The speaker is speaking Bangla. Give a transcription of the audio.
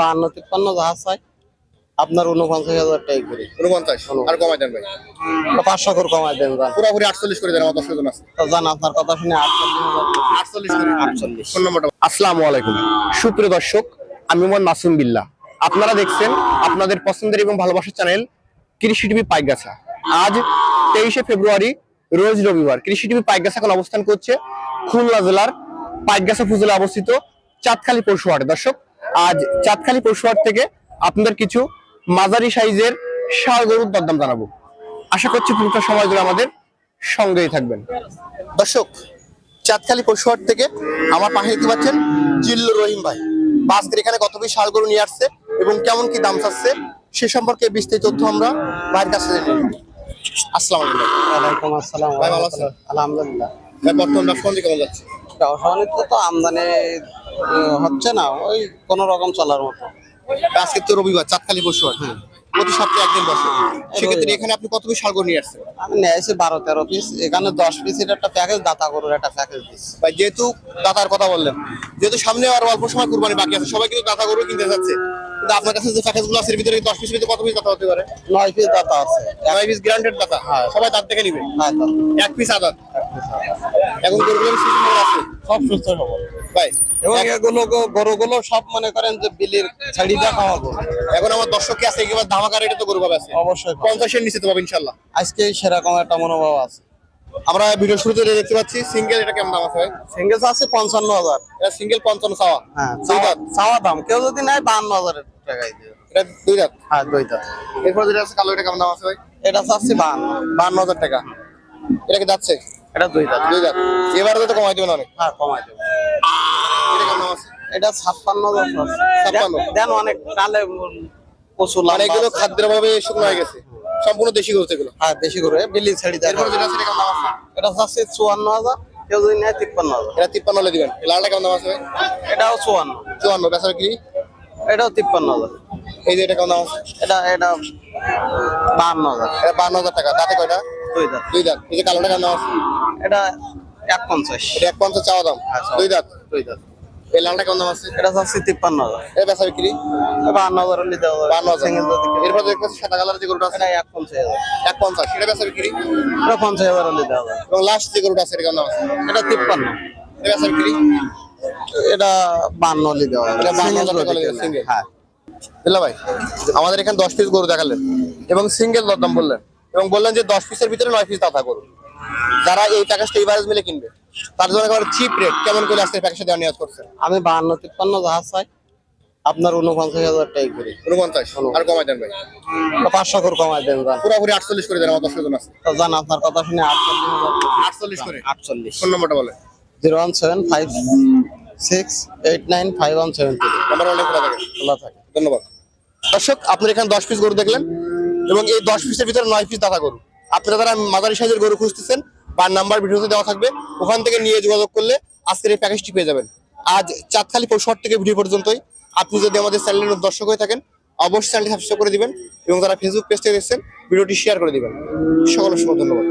বাহান্ন তিপ্পান্ন জাহাজ চাই আপনার উনপঞ্চাশ হাজার টাকা করে। উনপঞ্চাশ আর কমাই দেন ভাই? পাঁচশো করে কমাই দেন যান পুরোপুরি আটচল্লিশ করে দেন আমার দশ জন আছে। তো জান আপনার কথা শুনে আটচল্লিশ আটচল্লিশ ফোন নম্বরটা আসসালামু আলাইকুম। সুপ্রিয় দর্শক আমি মোহাম্মদ মাসুম বিল্লাহ। আপনারা দেখছেন আপনাদের পছন্দের এবং ভালোবাসার চ্যানেল কৃষি টিভি পাইগাছা। আজ তেইশে ফেব্রুয়ারি রোজ রবিবার। কৃষি টিভি পাইগাছা এখন অবস্থান করছে খুলনা জেলার পাইগাছা উপজেলা অবস্থিত চাঁদখালী পশুহাট দর্শক আজ চাঁদখালী পশুহাট থেকে আপনাদের কিছু মাঝারি সাইজের ষাড় গরুর দরদাম জানাব। আশা করছি পুরোটা সময় ধরে আমাদের সঙ্গেই থাকবেন। দর্শক চাঁদখালী পশুহাট থেকে আমার পাশে দেখতে পাচ্ছেন জিল্লু রহিম ভাই। বাসদের এখানে কত পিস ষাড় গরু নিয়ে আসছে এবং কেমন কি দাম চাচ্ছে সে সম্পর্কে বিস্তারিত তথ্য আমরা ভাইয়ের কাছে জেনে নিব আসসালামু আলাইকুম আসসালাম ভাই, ভালো আছেন? আলহামদুলিল্লাহ। বর্তমান ব্যবসা কেমন যাচ্ছে? অসহানিত তো আমদানি হচ্ছে না ওই কোন রকম চলার মতো। আজকে তো রবিবার চাঁদখালী পশুহাট প্রতি সপ্তাহে একদিন বসে। সেক্ষেত্রে এখানে আপনি কত পিস ষাড় নিয়ে আসছেন? আমি নিয়ে নিয়েছি বারো তেরো পিস এখানে দশ পিসের একটা প্যাকেজ দাতা গরুর একটা প্যাকেজ দিচ্ছি ভাই যেহেতু দাতার কথা বললেন যেহেতু সামনে আর অল্প সময় কুরবানি বাকি আছে সবাই কিন্তু দাতা গরু কিনতে যাচ্ছে। কিন্তু আপনার কাছে যে প্যাকেজগুলো আছে এর ভিতরে দশ পিস ভিতরে কত পিস দাতা হতে পারে? নয় পিস দাতা আছে। নয় পিস গ্রান্টেড দাতা? হ্যাঁ। সবাই তার থেকে নিবে। হ্যাঁ, এক পিস আদাত। এখন গরুগুলোর সিজন আছে? সব সুস্থ সবল ভাই এবং এগুলো গরুগুলো সব মনে করেন যে বিলির ছাড়ি দিয়ে খাওয়াবো এখন আমার দর্শক আছে? একেবারে ধামাকা রেটে তো গরু পাবে আছে অবশ্যই। পঞ্চাশের নিচে তো পাবে ইনশাল্লাহ আজকে সেরকম একটা মনোভাব আছে। আমরা ভিডিও শুরুতে দেখতে পাচ্ছি সিঙ্গেল এটা কেমন দাম আছে ভাই? সিঙ্গেল আছে পঞ্চান্ন হাজার। এটা সিঙ্গেল পঞ্চান্ন চাওয়া। হ্যাঁ চাওয়া দাম। কেউ যদি নেয় বান্ন হাজারের টাকাই দিয়ে। এটা দুই দাঁত? হ্যাঁ দুই দাঁত। এরপর যেটা আছে কালো এটা কেমন দাম আছে ভাই? এটা চাচ্ছি হাজার টাকা। এটা কি যাচ্ছে এটা দুই দাঁত। দুই দাঁত। এবারে তো কমাই দেবেন অনেক। হ্যাঁ কমাই দেবো। এটা ছাপ্পান্ন হাজার ছাপ্পান্ন? দেন- অনেক কালে প্রচুর মানে এগুলো খাদ্যের ভাবে শুকনো হয়ে গেছে। সম্পূর্ণ দেশি গরু এগুলো। হ্যাঁ বেশি করে বিলি ছেড়ি দেয় এটা আছে? চুয়ান্ন হাজার কেউ যদি নেয় তিপ্পান্ন হাজার। এটা তিপ্পান্ন হলে দিবেন। লালটা কেমন দাম আছে এটাও চুয়ান্ন। চুয়ান্ন বেচার কি? এটাও তিপ্পান্ন হাজার। এই যে এটা কেমন দাম আছে? এটা এটা বান্ন হাজার। এটা বান্ন হাজার টাকা। কয়টা? দুই দাঁত। দুই দাঁত। এই যে কালোটা কেমন দাম আছে? এটা এক পঞ্চাশ। এটা এক পঞ্চাশ চাওয়া দাম। হ্যাঁ, দুই দাঁত। দুই দাঁত। এই লালটা কেমন দাম আছে? এটা চাচ্ছি তিপ্পান্ন হাজার। এটা বেচা বিক্রি? বান্ন হাজার হলে দেওয়া যাবে। হাজার। সিঙ্গেল এরপর দেখতে সাদা কালার যে গরুটা আছে। এক পঞ্চাশ হাজার। এক পঞ্চাশ। সেটা বেচা বিক্রি? এটা পঞ্চাশ হাজার দেওয়া যাবে। এবং লাস্ট যে গরুটা আছে এটা কেমন দাম আছে? এটা তিপ্পান্ন। এটা বেচা বিক্রি? এটা হলে দেওয়া যাবে। এটা 52 Single হাজার single। হ্যাঁ। দিল্লা ভাই আমাদের এখানে দশ পিস গরু দেখালেন। এবং সিঙ্গেল দরদাম বললেন। এবং বললেন যে দশ পিসের ভিতরে নয় পিস দাতা গরু। যারা এই প্যাকেজটা এভারেজ মিলে কিনবে। তার জন্য একেবারে চিপ রেট কেমন করে আসছে প্যাকেজটা দেওয়া নিয়োগ করছে? আমি বাহান্ন তিপ্পান্ন জাহাজ চাই আপনার উনপঞ্চাশ হাজার টাকা করে। উনপঞ্চাশ? আর কমাই দেন ভাই। পাঁচশো করে কমাই দেন পুরোপুরি আটচল্লিশ করে দেন আমার আছে। জান আপনার কথা শুনে আটচল্লিশ আটচল্লিশ করে? আটচল্লিশ। ফোন নম্বরটা বলে zero one seven five six eight nine five one seven number অনেক খোলা থাকে। খোলা থাকে। ধন্যবাদ। দর্শক আপনার এখানে দশ পিস গরু দেখলেন এবং এই দশ পিসের ভিতরে নয় পিস দাদা গরু। আপনারা যারা মাদারি সাইজের গরু খুঁজতেছেন বা নাম্বার ভিডিওতে দেওয়া থাকবে। ওখান থেকে নিয়ে যোগাযোগ করলে আজকের এই প্যাকেজটি পেয়ে যাবেন। আজ চাঁদখালি পৌষহাট থেকে ভিডিও পর্যন্তই। আপনি যদি আমাদের চ্যানেলের দর্শক হয়ে থাকেন, অবশ্যই চ্যানেলটি সাবস্ক্রাইব করে দিবেন এবং তারা ফেসবুক পেজ থেকে দেখছেন, ভিডিওটি শেয়ার করে দিবেন। সকল সময় ধন্যবাদ।